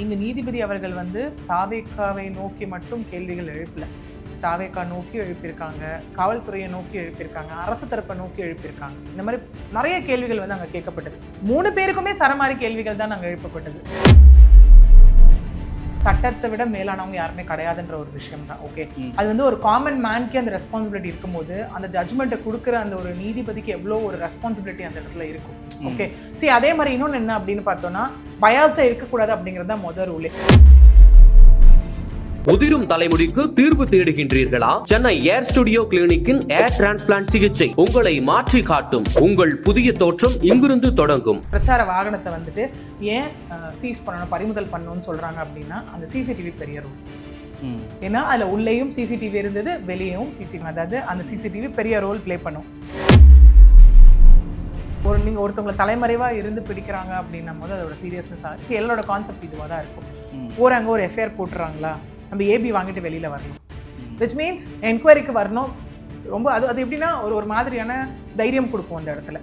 இங்கு நீதிபதி அவர்கள் வந்து தாவேக்காவை நோக்கி மட்டும் கேள்விகள் எழுப்பல. தாவேக்கா நோக்கி எழுப்பியிருக்காங்க காவல்துறையை நோக்கி எழுப்பியிருக்காங்க அரசு தரப்பை நோக்கி எழுப்பியிருக்காங்க. இந்த மாதிரி நிறைய கேள்விகள் வந்து அங்கே கேட்கப்பட்டது. மூணு பேருக்குமே சரமாரி கேள்விகள் தான் அங்கே எழுப்பப்பட்டது. சட்டத்தை விட மேலானவங்க யாருமே கிடையாதுன்ற ஒரு விஷயம் தான் ஓகே. அது வந்து ஒரு காமன் மேன்க்கு அந்த ரெஸ்பான்சிபிலிட்டி இருக்கும்போது அந்த ஜட்மெண்ட்டை கொடுக்குற அந்த ஒரு நீதிபதிக்கு எவ்வளோ ஒரு ரெஸ்பான்சிபிலிட்டி அந்த இடத்துல இருக்கும். ஓகே சரி அதே மாதிரி இன்னொன்று என்ன அப்படின்னு பார்த்தோம்னா பயாஸ்டாக இருக்கக்கூடாது அப்படிங்கிறது தான் முதல் ரூலே உதிரும் தலைமுடிக்கு தீர்வு தேடுகின்றீர்களா? சென்னை ஏர் ஸ்டுடியோ கிளினிக்கின் ஏர் டிரான்ஸ்பிளான்ட் சிகிச்சை உங்களை மாற்றி காட்டும். உங்கள் புதிய தோற்றம் இங்கிருந்து தொடங்கும். பிரச்சார வாகனத்தை வந்துட்டு ஏன் சீஸ் பண்ணணும் பறிமுதல் பண்ணணும்னு சொல்கிறாங்க அப்படின்னா அந்த சிசிடிவி பெரிய ரூல் ம். ஏன்னா அதில் உள்ளேயும் சிசிடிவி இருந்தது வெளியேயும் சிசிடிவி அதாவது அந்த சிசிடிவி பெரிய ரோல் ப்ளே பண்ணும். ஒரு நீங்கள் ஒருத்தவங்களை தலைமறைவாக இருந்து பிடிக்கிறாங்க அப்படின்னும் போது அதோட சீரியஸ்னஸ் சி எல்லாரோட கான்செப்ட் இதுவாக தான் இருக்கும். ம். போகிறாங்க ஒரு எஃப்ஐஆர் போட்டுறாங்களா? நம்ம ஏபி வாங்கிட்டு வெளியில் வரணும். விச் மீன்ஸ் என்கொயரிக்கு வரணும். ரொம்ப அது அது எப்படின்னா ஒரு ஒரு மாதிரியான தைரியம் கொடுக்கும் அந்த இடத்துல.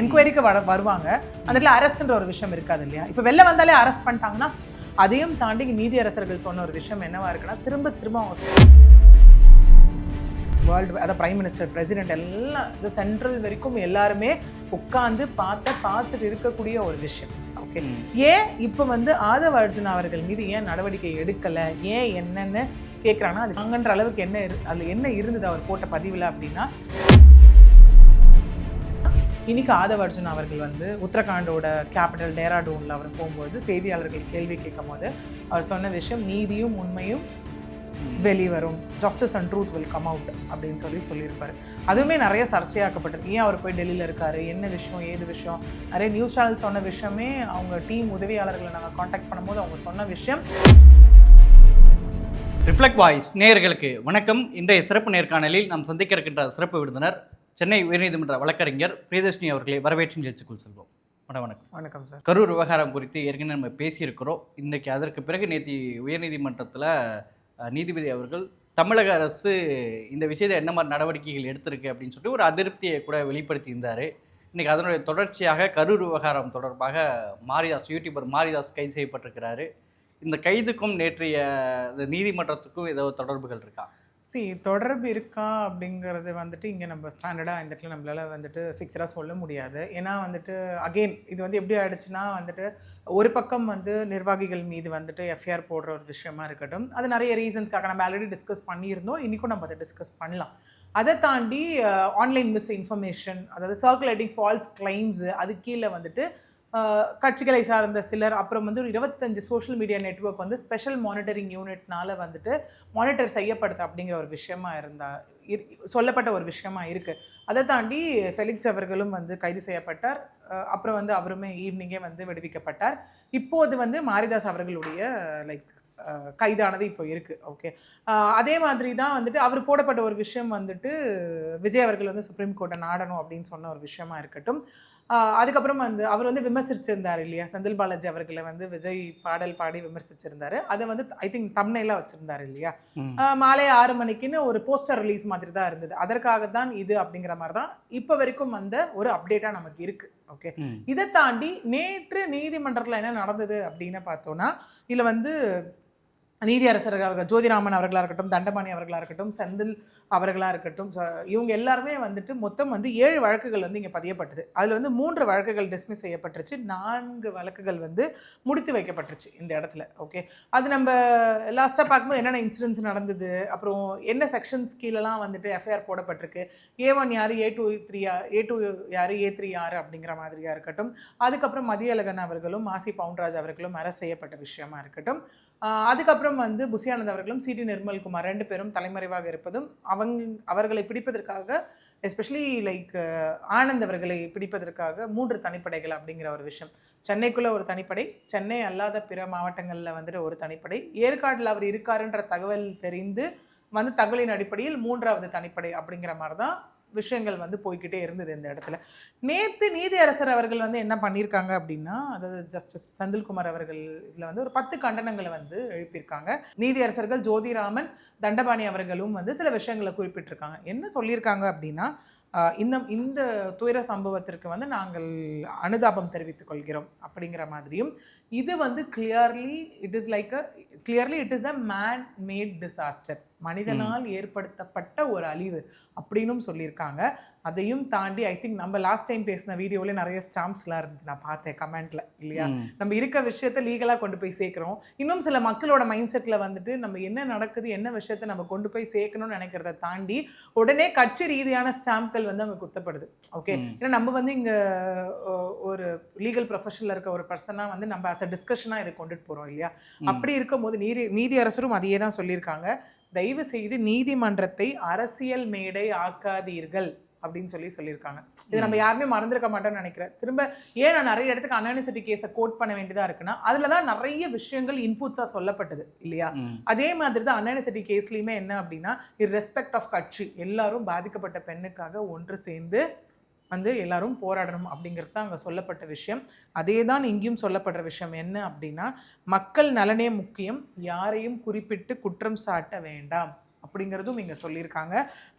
என்கொயரிக்கு வர வருவாங்க. அந்த இடத்துல அரெஸ்ட்ன்ற ஒரு விஷயம் இருக்காது இல்லையா? இப்போ வெளில வந்தாலே அரெஸ்ட் பண்ணிட்டாங்கன்னா அதையும் தாண்டி நீதி அரசர்கள் சொன்ன ஒரு விஷயம் என்னவா இருக்குன்னா திரும்ப திரும்ப அவங்க வேர்ல்டு அதாவது பிரைம் மினிஸ்டர் பிரசிடென்ட் எல்லாம் இந்த சென்ட்ரல் வரைக்கும் எல்லாருமே உட்காந்து பார்த்த பார்த்துட்டு இருக்கக்கூடிய ஒரு விஷயம். ஓகே ஏன் இப்போ வந்து ஆதவ அர்ஜுன் அவர்கள் மீது ஏன் நடவடிக்கை எடுக்கலை? ஏன் என்னன்னு கேட்குறாங்கன்னா அது அங்கன்ற அளவுக்கு என்ன இரு அதில் என்ன இருந்தது அவர் போட்ட பதிவில் அப்படின்னா? இன்னைக்கு ஆதவ அர்ஜுன் அவர்கள் வந்து உத்தரகாண்டோட கேபிட்டல் டேராடூனில் அவர் போகும்போது செய்தியாளர்கள் கேள்வி கேட்கும் போது அவர் சொன்ன விஷயம் நீதியும் உண்மையும் வெளிவரும். Justice and truth will come out அப்படின்னு சொல்லி சொல்லியிருப்பாரு. அதுவுமே நிறைய சர்ச்சையாக்கப்பட்டது. ஏன் அவர் போய் டெல்லியில் இருக்காரு? என்ன விஷயம்? ஏது விஷயம்? நிறைய நியூஸ் சேனல் சொன்ன விஷயமே அவங்க டீம் உதவியாளர்களை நாங்கள் காண்டாக்ட் பண்ணும்போது அவங்க சொன்ன விஷயம். ரிஃப்ளெக்ட் வாய்ஸ் நேயர்களுக்கு வணக்கம். இன்றைய சிறப்பு நேர்காணலில் நாம் சந்திக்க இருக்கின்ற சிறப்பு விருந்தினர் சென்னை உயர்நீதிமன்ற வழக்கறிஞர் பிரியதர்ஷினி அவர்களை வரவேற்று நிகழ்ச்சிக்குள் செல்வோம். வணக்கம் வணக்கம். வணக்கம் சார். கரூர் விவகாரம் குறித்து ஏற்கனவே நம்ம பேசியிருக்கிறோம். இன்றைக்கி அதற்கு பிறகு நேற்று உயர்நீதிமன்றத்தில் நீதிபதி அவர்கள் தமிழக அரசு இந்த விஷயத்தை என்ன மாதிரி நடவடிக்கைகள் எடுத்திருக்கு? அப்படின்னு சொல்லிட்டு ஒரு அதிருப்தியை கூட வெளிப்படுத்தியிருந்தார். இன்றைக்கி அதனுடைய தொடர்ச்சியாக கரூர் விவகாரம் தொடர்பாக மாரிதாஸ் யூடியூபர் மாரிதாஸ் கைது செய்யப்பட்டிருக்கிறாரு. இந்த கைதுக்கும் நேற்றைய இந்த நீதிமன்றத்துக்கும் ஏதோ தொடர்புகள் இருக்கா? சி தொடர்பு இருக்கா அப்படிங்கிறது வந்துட்டு இங்கே நம்ம ஸ்டாண்டர்டாக இந்த இடத்துல நம்மளால் வந்துட்டு ஃபிக்ஸடாக சொல்ல முடியாது. ஏன்னா வந்துட்டு அகெயின் இது வந்து எப்படி ஆயிடுச்சுன்னா வந்துட்டு ஒரு பக்கம் வந்து நிர்வாகிகள் மீது வந்துட்டு எஃப்ஐஆர் போடுற ஒரு விஷயமா இருக்கட்டும் அது நிறைய ரீசன்ஸ்க்காக நம்ம ஆல்ரெடி டிஸ்கஸ் பண்ணியிருந்தோம் இன்றைக்கும் நம்ம அதை டிஸ்கஸ் பண்ணலாம். அதை தாண்டி ஆன்லைன் மிஸ் இன்ஃபர்மேஷன் அதாவது சர்க்குலேட்டிங் ஃபால்ஸ் கிளைம்ஸு அது கீழே வந்துட்டு கட்சிகளை சார்ந்த சிலர் அப்புறம் வந்து ஒரு இருபத்தஞ்சு சோஷியல் மீடியா நெட்வொர்க் வந்து ஸ்பெஷல் மானிட்டரிங் யூனிட்னால வந்துட்டு மானிட்டர் செய்யப்படுது அப்படிங்கிற ஒரு விஷயமா இருந்தா இரு- சொல்லப்பட்ட ஒரு விஷயமா இருக்குது அதை தாண்டி ஃபெலிக்ஸ் அவர்களும் வந்து கைது செய்யப்பட்டார். அப்புறம் வந்து அவருமே ஈவினிங்கே வந்து விடுவிக்கப்பட்டார். இப்போது வந்து மாரிதாஸ் அவர்களுடைய லைக் கைதானது இப்போ இருக்குது ஓகே அதே மாதிரி தான் வந்துட்டு அவர் போடப்பட்ட ஒரு விஷயம் வந்துட்டு விஜய் அவர்கள் வந்து சுப்ரீம் கோர்ட்டை நாடணும் அப்படின்னு சொன்ன ஒரு விஷயமா இருக்கட்டும். அதுக்கப்புறம் வந்து அவர் வந்து விமர்சிச்சிருந்தார் இல்லையா? செந்தில் பாலாஜி அவர்களை வந்து விஜய் பாடல் பாடி விமர்சிச்சிருந்தாரு. அதை வந்து ஐ திங்க் தம்னைலாம் வச்சிருந்தாரு இல்லையா? மாலை ஆறு மணிக்குன்னு ஒரு போஸ்டர் ரிலீஸ் மாதிரி தான் இருந்தது. அதற்காக தான் இது அப்படிங்கிற மாதிரி தான் இப்போ வரைக்கும் வந்த ஒரு அப்டேட்டாக நமக்கு இருக்கு. ஓகே. இதை தாண்டி நேற்று நீதிமன்றத்தில் என்ன நடந்தது அப்படின்னு பார்த்தோன்னா இதில் வந்து நீதியரசர்கள் இருக்கட்டும் ஜோதிராமன் அவர்களாக இருக்கட்டும் தண்டபாணி அவர்களாக இருக்கட்டும் செந்தில் அவர்களாக இருக்கட்டும் இவங்க எல்லாருமே வந்துட்டு மொத்தம் வந்து ஏழு வழக்குகள் வந்து இங்கே பதியப்பட்டது. அதில் வந்து மூன்று வழக்குகள் டிஸ்மிஸ் செய்யப்பட்டுருச்சு. நான்கு வழக்குகள் வந்து முடித்து வைக்கப்பட்டுருச்சு இந்த இடத்துல ஓகே அது நம்ம லாஸ்ட்டாக பார்க்கும்போது என்னென்ன இன்சிடென்ட்ஸ் நடந்தது அப்புறம் என்ன செக்ஷன்ஸ் கீழெல்லாம் வந்துட்டு எஃப்ஐஆர் போடப்பட்டிருக்கு ஏ ஒன் யார் A two three A two யார் ஏ த்ரீ யார் அப்படிங்கிற மாதிரியாக இருக்கட்டும் அதுக்கப்புறம் மதியழகன் அவர்களும் மாசி பவுன்ராஜ் அவர்களும் அரெஸ்ட் செய்யப்பட்ட விஷயமா இருக்கட்டும். அதுக்கப்புறம் வந்து புசியானந்த் அவர்களும் சிடி நிர்மல்குமார் ரெண்டு பேரும் தலைமறைவாக இருப்பதும் அவங்க அவர்களை பிடிப்பதற்காக எஸ்பெஷலி லைக் ஆனந்த் அவர்களை பிடிப்பதற்காக மூன்று தனிப்படைகள் அப்படிங்கிற ஒரு விஷயம். சென்னைக்குள்ளே ஒரு தனிப்படை சென்னை அல்லாத பிற மாவட்டங்களில் வந்துட்டு ஒரு தனிப்படை. ஏற்காடில் அவர் இருக்காருன்ற தகவல் தெரிந்து வந்து தகவலின் அடிப்படையில் மூன்றாவது தனிப்படை அப்படிங்கிற மாதிரி தான் விஷயங்கள் வந்து போய்க்கிட்டே இருந்தது இந்த இடத்துல. நேற்று நீதியரசர் அவர்கள் வந்து என்ன பண்ணியிருக்காங்க அப்படின்னா அதாவது ஜஸ்டிஸ் செந்தில்குமார் அவர்கள் இதில் வந்து ஒரு பத்து கண்டனங்களை வந்து எழுப்பியிருக்காங்க. நீதியரசர்கள் ஜோதிராமன் தண்டபாணி அவர்களும் வந்து சில விஷயங்களை குறிப்பிட்டிருக்காங்க. என்ன சொல்லியிருக்காங்க அப்படின்னா இந்த இந்த துயர சம்பவத்திற்கு வந்து நாங்கள் அனுதாபம் தெரிவித்துக் கொள்கிறோம் அப்படிங்கிற மாதிரியும் இது வந்து clearly it is like uh clearly it is a man made disaster மனிதனால் ஏற்படுத்தப்பட்ட ஒரு அழிவு அப்படின்னும் சொல்லியிருக்காங்க. அதையும் தாண்டி ஐ திங்க் நம்ம லாஸ்ட் டைம் பேசின வீடியோவில் நிறைய ஸ்டாம்ப்ஸ்லாம் இருந்துச்சு நான் பார்த்தேன் கமெண்ட்ல இல்லையா. நம்ம இருக்க விஷயத்த லீகலாக கொண்டு போய் சேர்க்குறோம். இன்னும் சில மக்களோட மைண்ட் செட்டில் வந்துட்டு நம்ம என்ன நடக்குது என்ன விஷயத்த நம்ம கொண்டு போய் சேர்க்கணும்னு நினைக்கிறத தாண்டி உடனே கட்சி ரீதியான ஸ்டாம்ப்கள் வந்து அங்கே குத்தப்படுது. ஓகே. ஏன்னா நம்ம வந்து இங்கே ஒரு லீகல் ப்ரொஃபஷனில் இருக்க ஒரு பர்சனாக வந்து நம்ம அஸ் அ டிஸ்கஷனாக இதை கொண்டுட்டு போகிறோம் இல்லையா. அப்படி இருக்கும்போது நீதி நீதி அரசரும் அதையே தான் சொல்லியிருக்காங்க. தயவு செய்து நீதிமன்றத்தை அரசியல் மேடை ஆக்காதீர்கள் அப்படின்னு சொல்லி சொல்லியிருக்காங்க. இது நம்ம யாருமே மறந்துருக்க மாட்டோம்னு நினைக்கிறேன். திரும்ப ஏன் நான் நிறைய இடத்துக்கு அனானிசிட்டி கேஸை கோட் பண்ண வேண்டியதா இருக்குன்னா அதில் தான் நிறைய விஷயங்கள் இன்புட்ஸாக சொல்லப்பட்டது இல்லையா. அதே மாதிரி தான் அன்எனசிட்டி கேஸ்லையுமே என்ன அப்படின்னா ரெஸ்பெக்ட் ஆஃப் கட்சி எல்லாரும் பாதிக்கப்பட்ட பெண்ணுக்காக ஒன்று சேர்ந்து வந்து எல்லாரும் போராடணும் அப்படிங்கிறது தான் அங்கே சொல்லப்பட்ட விஷயம். அதே தான் இங்கேயும் சொல்லப்படுற விஷயம் என்ன அப்படின்னா மக்கள் நலனே முக்கியம் யாரையும் குறிப்பிட்டு குற்றம் சாட்ட வேண்டாம் அப்படிங்கிறதும் இங்கே சொல்லியிருக்காங்க.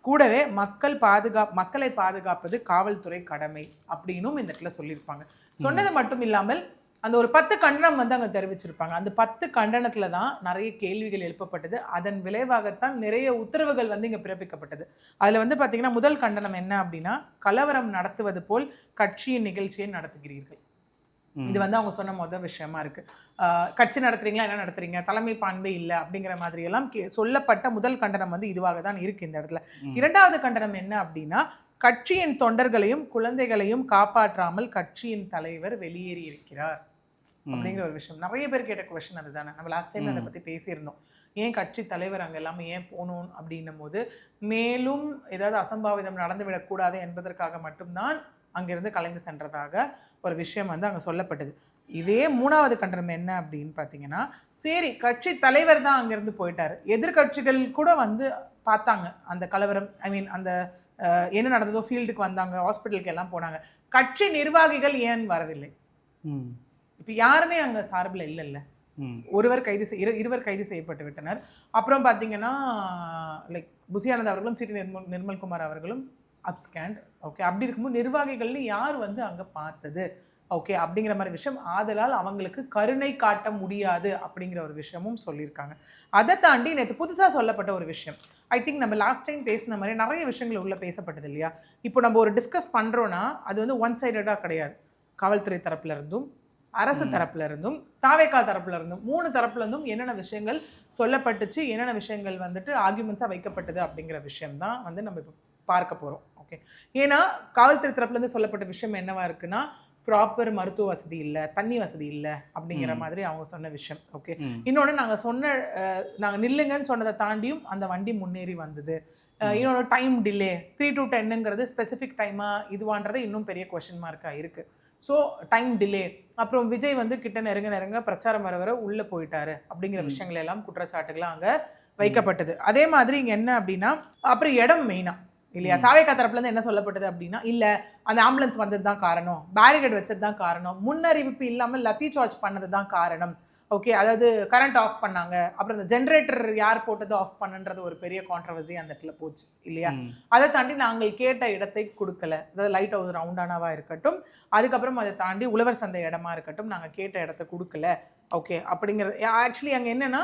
கூடவே மக்கள் பாதுகா மக்களை பாதுகாப்பது காவல்துறை கடமை அப்படின்னும் இந்த இடத்துல சொல்லியிருப்பாங்க. சொன்னது மட்டும் இல்லாமல் அந்த ஒரு பத்து கண்டனம் வந்து அங்கே தெரிவிச்சிருப்பாங்க அந்த பத்து கண்டனத்தில் தான் நிறைய கேள்விகள் எழுப்பப்பட்டது அதன் விளைவாகத்தான் நிறைய உத்தரவுகள் வந்து இங்கே பிறப்பிக்கப்பட்டது அதில் வந்து பார்த்தீங்கன்னா முதல் கண்டனம் என்ன அப்படின்னா கலவரம் நடத்துவது போல் கட்சியின் நிகழ்ச்சியை நடத்துகிறீர்கள். இது வந்து அவங்க சொன்ன முதல் விஷயமா இருக்கு ஆஹ் கட்சி நடத்துறீங்களா என்ன நடத்துறீங்க தலைமை பான்மை இல்லை அப்படிங்கிற மாதிரி எல்லாம் சொல்லப்பட்ட முதல் கண்டனம் வந்து இதுவாக தான் இருக்கு இந்த இடத்துல. இரண்டாவது கண்டனம் என்ன அப்படின்னா கட்சியின் தொண்டர்களையும் குழந்தைகளையும் காப்பாற்றாமல் கட்சியின் தலைவர் வெளியேறி இருக்கிறார். அப்படிங்கிற ஒரு விஷயம். நிறைய பேர் கேட்ட கொஷின் அதுதானே. நம்ம லாஸ்ட் டைம் அதை. பற்றி பேசியிருந்தோம். ஏன் கட்சி தலைவர் அங்கே எல்லாமே ஏன் போகணும் அப்படின்னும் போது மேலும் ஏதாவது அசம்பாவிதம் நடந்துவிடக்கூடாது என்பதற்காக மட்டும்தான் அங்கிருந்து கலைந்து சென்றதாக ஒரு விஷயம் வந்து அங்கே சொல்லப்பட்டது. இதே மூணாவது கண்டனம் என்ன அப்படின்னு பார்த்தீங்கன்னா சரி கட்சி தலைவர் தான் அங்கேருந்து போயிட்டாரு. எதிர்க்கட்சிகள் கூட வந்து பார்த்தாங்க. அந்த கலவரம் ஐ மீன் அந்த என்ன நடந்ததோ ஃபீல்டுக்கு வந்தாங்க ஹாஸ்பிட்டலுக்கு எல்லாம் போனாங்க. கட்சி நிர்வாகிகள் ஏன் வரவில்லை. இப்போ யாருமே அங்கே சார்பில் இல்லைல்ல. ஒருவர் கைது செய் இரு இருவர் கைது செய்யப்பட்டு விட்டனர். அப்புறம் பார்த்தீங்கன்னா லைக் புசியானந்த் அவர்களும் சிடி நிர்மல் நிர்மல்குமார் அவர்களும் அப்ஸ்கேண்ட் ஓகே அப்படி இருக்கும்போது நிர்வாகிகள்னு யார் வந்து அங்கே பார்த்தது? ஓகே அப்படிங்கிற மாதிரி விஷயம். ஆதலால் அவங்களுக்கு கருணை காட்ட முடியாது அப்படிங்கிற ஒரு விஷயமும் சொல்லியிருக்காங்க. அதை தாண்டி நேற்று புதுசாக சொல்லப்பட்ட ஒரு விஷயம். ஐ திங்க் நம்ம லாஸ்ட் டைம் பேசின மாதிரி நிறைய விஷயங்கள் உள்ள பேசப்பட்டது இல்லையா? இப்போ நம்ம ஒரு டிஸ்கஸ் பண்ணுறோன்னா அது வந்து ஒன் சைடடாக கிடையாது. காவல்துறை தரப்புல இருந்தும் அரசு. தரப்புல இருந்தும் தாவேக்கா தரப்புல இருந்தும் மூணு தரப்புல இருந்தும் என்னென்ன விஷயங்கள் சொல்லப்பட்டுச்சு என்னென்ன விஷயங்கள் வந்துட்டு ஆர்குமெண்ட்ஸாக வைக்கப்பட்டது அப்படிங்கிற விஷயம் தான் வந்து நம்ம இப்போ பார்க்க போகிறோம் ஓகே ஏன்னா காவல்துறை தரப்புல இருந்து சொல்லப்பட்ட விஷயம் என்னவா இருக்குன்னா ப்ராப்பர் மருத்துவ வசதி இல்லை தண்ணி வசதி இல்லை அப்படிங்கிற. மாதிரி அவங்க சொன்ன விஷயம் ஓகே. இன்னொன்று நாங்கள் சொன்ன நாங்கள் நில்லுங்கன்னு சொன்னதை தாண்டியும் அந்த வண்டி முன்னேறி வந்தது. இன்னொன்று டைம் டிலே த்ரீ டு டென்னுங்கிறது ஸ்பெசிஃபிக் டைமாக இதுவான்றது இன்னும் பெரிய கொஷின் மார்க்காக இருக்குது ஸோ டைம் டிலே அப்புறம் விஜய் வந்து கிட்ட நெருங்க நெருங்க பிரச்சாரம் வர வர உள்ளே போயிட்டாரு அப்படிங்கிற. விஷயங்கள் எல்லாம் குற்றச்சாட்டுகளாக அங்கே வைக்கப்பட்டது. அதே மாதிரி இங்கே என்ன அப்படின்னா அப்புறம் இடம் மெயினாக இல்லையா? ம். தாவேக்கா தரப்புலேருந்து என்ன சொல்லப்பட்டது அப்படின்னா இல்லை அந்த ஆம்புலன்ஸ் வந்தது தான் காரணம். பேரிகேட் வச்சது தான் காரணம். முன்னறிவிப்பு இல்லாமல் லத்தி சார்ஜ் பண்ணது தான் காரணம். ஓகே அதாவது கரண்ட் ஆஃப் பண்ணாங்க. அப்புறம் இந்த ஜென்ரேட்டர் யார் போட்டது ஆஃப் பண்ணுன்றது ஒரு பெரிய கான்ட்ரவர்சி அந்த இடத்துல போச்சு இல்லையா. அதை தாண்டி நாங்கள் கேட்ட இடத்தை கொடுக்கல. அதாவது லைட் ஹவுஸ் ரவுண்டானாவா இருக்கட்டும் அதுக்கப்புறம் அதை தாண்டி உழவர் சந்தை இடமா இருக்கட்டும் நாங்கள் கேட்ட இடத்த கொடுக்கல. ஓகே அப்படிங்கிறது ஆக்சுவலி அங்கே என்னென்னா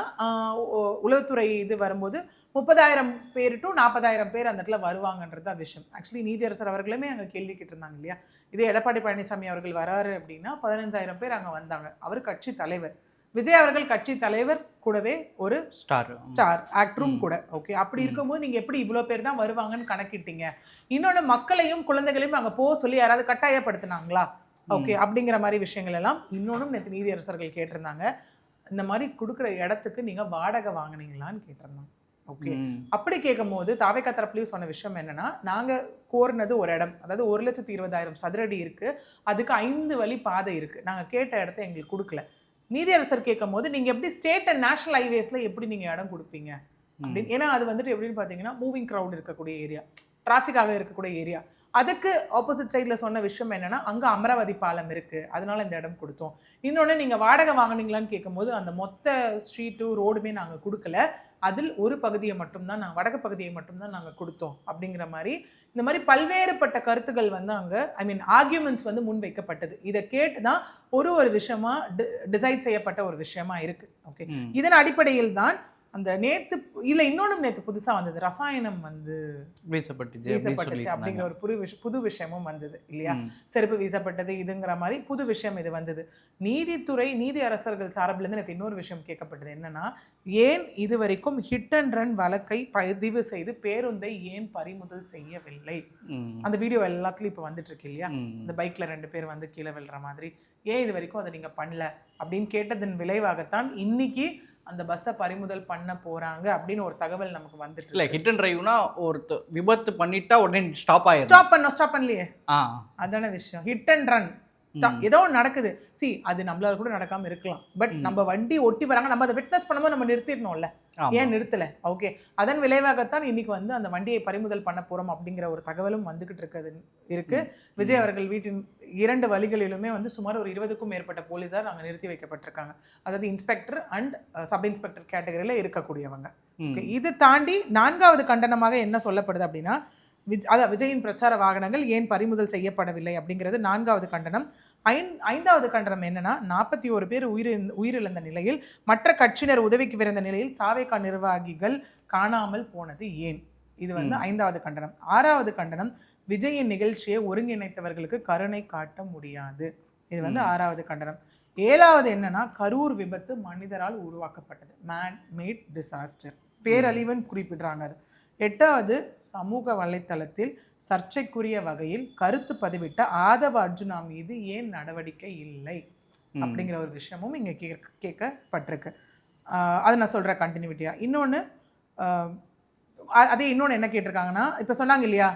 உளவுத்துறை இது வரும்போது முப்பதாயிரம் பேர் டு நாற்பதாயிரம் பேர் அந்த இடத்துல வருவாங்கன்றது தான் விஷயம். ஆக்சுவலி நீதியரசர் அவர்களுமே அங்கே கேள்வி கேட்டிருந்தாங்க இல்லையா? இதே எடப்பாடி பழனிசாமி அவர்கள் வராரு அப்படின்னா பதினஞ்சாயிரம் பேர் அங்கே வந்தாங்க. அவர் கட்சி தலைவர். விஜய் அவர்கள் கட்சி தலைவர் கூடவே ஒரு ஸ்டார் ஸ்டார் ஆக்டரும். கூட. ஓகே அப்படி. இருக்கும்போது நீங்க எப்படி இவ்வளோ பேர் தான் வருவாங்கன்னு கணக்கிட்டீங்க? இன்னொன்று மக்களையும் குழந்தைகளையும் அங்கே போக சொல்லி யாராவது கட்டாயப்படுத்தினாங்களா? ஓகே அப்படிங்கிற மாதிரி விஷயங்கள் எல்லாம் இன்னொன்றும் நேற்று நீதியரசர்கள் கேட்டிருந்தாங்க. இந்த மாதிரி கொடுக்குற இடத்துக்கு நீங்க வாடகை வாங்குனீங்களான்னு கேட்டிருந்தாங்க. ஓகே. அப்படி கேட்கும்போது தாவேக்கா தரப்புலையும் சொன்ன விஷயம் என்னன்னா நாங்க கோரினது ஒரு இடம். அதாவது ஒரு லட்சத்தி இருபதாயிரம் சதுரடி இருக்கு. அதுக்கு ஐந்து வழி பாதை இருக்கு. நாங்க கேட்ட இடத்த எங்களுக்கு கொடுக்கல. நீதியரசர் கேட்கும் போது நீங்க எப்படி ஸ்டேட் அண்ட் நேஷனல் ஹைவேஸ்ல எப்படி நீங்க இடம் கொடுப்பீங்க? அப்படின்னு. ஏன்னா அது வந்துட்டு எப்படின்னு பார்த்தீங்கன்னா மூவிங் க்ரௌட் இருக்கக்கூடிய ஏரியா டிராஃபிக்காக இருக்கக்கூடிய ஏரியா அதுக்கு ஆப்போசிட் சைடில் சொன்ன விஷயம் என்னன்னா அங்கே அமராவதி பாலம் இருக்கு. அதனால இந்த இடம் கொடுத்தோம். இன்னொன்று நீங்கள் வாடகை வாங்குனீங்களான்னு கேட்கும்போது அந்த மொத்த ஸ்ட்ரீட்டு ரோடுமே நாங்கள் கொடுக்கல. அதில் ஒரு பகுதியை மட்டும்தான் நாங்கள் வடக்கு பகுதியை மட்டும்தான் நாங்கள் கொடுத்தோம் அப்படிங்கிற மாதிரி இந்த மாதிரி பல்வேறுபட்ட கருத்துக்கள் வந்து அங்கே ஐ மீன் ஆர்கியூமெண்ட்ஸ் வந்து முன்வைக்கப்பட்டது இதை கேட்டு தான் ஒரு ஒரு விஷயமா டிசைட் செய்யப்பட்ட ஒரு விஷயமா இருக்கு. ஓகே. இதன் அடிப்படையில் தான் அந்த நேத்து இல்ல இன்னொன்னும் நேத்து புதுசா வந்தது ரசாயனம் வந்து வீசப்பட்டுச்சு வீசப்பட்டுச்சு அப்படிங்கிற. ஒரு புது விஷ புது விஷயமும் வந்தது இல்லையா. செருப்பு வீசப்பட்டது இதுங்கிற மாதிரி புது விஷயம் இது வந்தது நீதித்துறை நீதி அரசர்கள் சார்பிலிருந்து எனக்கு இன்னொரு விஷயம் கேட்கப்பட்டது என்னன்னா ஏன் இதுவரைக்கும் ஹிட் அண்ட் ரன் வழக்கை பதிவு செய்து பேருந்தை ஏன் பறிமுதல் செய்யவில்லை. அந்த வீடியோ எல்லாத்துலயும் இப்போ வந்துட்டு இருக்கு இல்லையா. இந்த பைக்ல ரெண்டு பேர் வந்து கீழே விழுற மாதிரி ஏன் இது வரைக்கும் அதை நீங்க பண்ணல அப்படின்னு கேட்டதன் விளைவாகத்தான் இன்னைக்கு அந்த பஸ்ஸை பறிமுதல் பண்ண போறாங்க அப்படின்னு ஒரு தகவல் நமக்கு வந்துட்டு இல்ல ஹிட் அண்ட் டிரைவ்னா ஒரு விபத்து பண்ணிட்டா உடனே ஸ்டாப் ஆயிடும் ஸ்டாப் பண்ண ஸ்டாப் பண்ணலையே. ஆ. அதான விஷயம். ஹிட் அண்ட் ரன் ஏதோ ஒன்று நடக்குது. சி அது நம்மளால கூட நடக்காம இருக்கலாம். பட் நம்ம வண்டி ஒட்டி வராங்க நம்ம அதை விட்னஸ் பண்ணும்போது நம்ம நிறுத்திடணும்ல. ஏன் நிறுத்தல? ஓகே அதன் விளைவாகத்தான் இன்னைக்கு வந்து அந்த வண்டியை பறிமுதல் பண்ண போறோம் அப்படிங்கிற ஒரு தகவலும் வந்துகிட்டு இருக்குது. இருக்கு. விஜய் அவர்கள் வீட்டின் இரண்டு வழிகளிலுமே வந்து சுமார் ஒரு இருபதுக்கும் மேற்பட்ட போலீசார் அங்கே நிறுத்தி வைக்கப்பட்டிருக்காங்க. அதாவது இன்ஸ்பெக்டர் அண்ட் சப் இன்ஸ்பெக்டர் கேட்டகரியில் இருக்கக்கூடியவங்க. இது தாண்டி நான்காவது கண்டனமாக என்ன சொல்லப்படுது அப்படின்னா விஜ் அதான் விஜயின் பிரச்சார வாகனங்கள் ஏன் பறிமுதல் செய்யப்படவில்லை அப்படிங்கிறது நான்காவது கண்டனம். ஐந் ஐந்தாவது கண்டனம் என்னன்னா நாற்பத்தி ஒரு பேர் உயிர் உயிரிழந்த நிலையில் மற்ற கட்சியினர் உதவிக்கு விருந்த நிலையில் தாவேகா நிர்வாகிகள் காணாமல் போனது ஏன்? இது வந்து ஐந்தாவது கண்டனம். ஆறாவது கண்டனம் விஜயின் நிகழ்ச்சியை ஒருங்கிணைத்தவர்களுக்கு கருணை காட்ட முடியாது. இது வந்து ஆறாவது கண்டனம். ஏழாவது என்னன்னா கரூர் விபத்து மனிதரால் உருவாக்கப்பட்டது. மேன் மேட் டிசாஸ்டர் பேரழிவுன்னு குறிப்பிடுறாங்க அது. எட்டாவது சமூக வலைத்தளத்தில் சர்ச்சைக்குரிய வகையில் கருத்து பதிவிட்ட ஆதவ அர்ஜுனா மீது ஏன் நடவடிக்கை இல்லை. அப்படிங்கிற ஒரு விஷயமும் இங்கே கேட்க கேட்கப்பட்டிருக்கு. அதை நான் சொல்கிறேன் கண்டினியூட்டியாக இன்னொன்று அதே இன்னொன்று என்ன கேட்டிருக்காங்கன்னா இப்போ சொன்னாங்க இல்லையா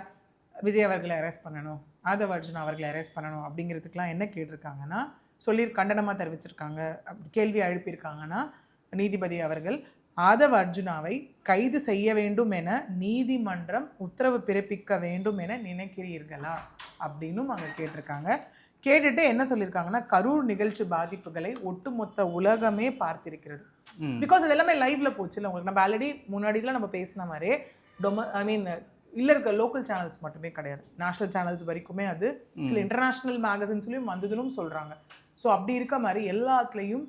விஜய் அவர்களை அரெஸ்ட் பண்ணணும் ஆதவ அர்ஜுனா அவர்களை அரெஸ்ட் பண்ணணும் அப்படிங்கிறதுக்கெலாம் என்ன கேட்டிருக்காங்கன்னா சொல்லி கண்டனமாக தெரிவிச்சிருக்காங்க அப்படி கேள்வி எழுப்பியிருக்காங்கன்னா நீதிபதி அவர்கள் ஆதவ அர்ஜுனாவை கைது செய்ய வேண்டும் என நீதிமன்றம் உத்தரவு பிறப்பிக்க வேண்டும் என நினைக்கிறீர்களா? அப்படின்னும் அங்கே கேட்டிருக்காங்க. கேட்டுட்டு என்ன சொல்லியிருக்காங்கன்னா கரூர் நிகழ்ச்சி பாதிப்புகளை ஒட்டுமொத்த உலகமே பார்த்திருக்கிறது. பிகாஸ் இது எல்லாமே லைவ்ல போச்சு. இல்லை உங்களுக்கு நம்ம ஆல்ரெடி முன்னாடிலாம் நம்ம பேசின மாதிரி டொம ஐ மீன் இல்லை இருக்க லோக்கல் சேனல்ஸ் மட்டுமே கிடையாது. நேஷனல் சேனல்ஸ் வரைக்குமே அது சில இன்டர்நேஷ்னல் மேகசின்ஸ்லையும் வந்ததுன்னு சொல்கிறாங்க ஸோ அப்படி இருக்க மாதிரி எல்லாத்துலேயும்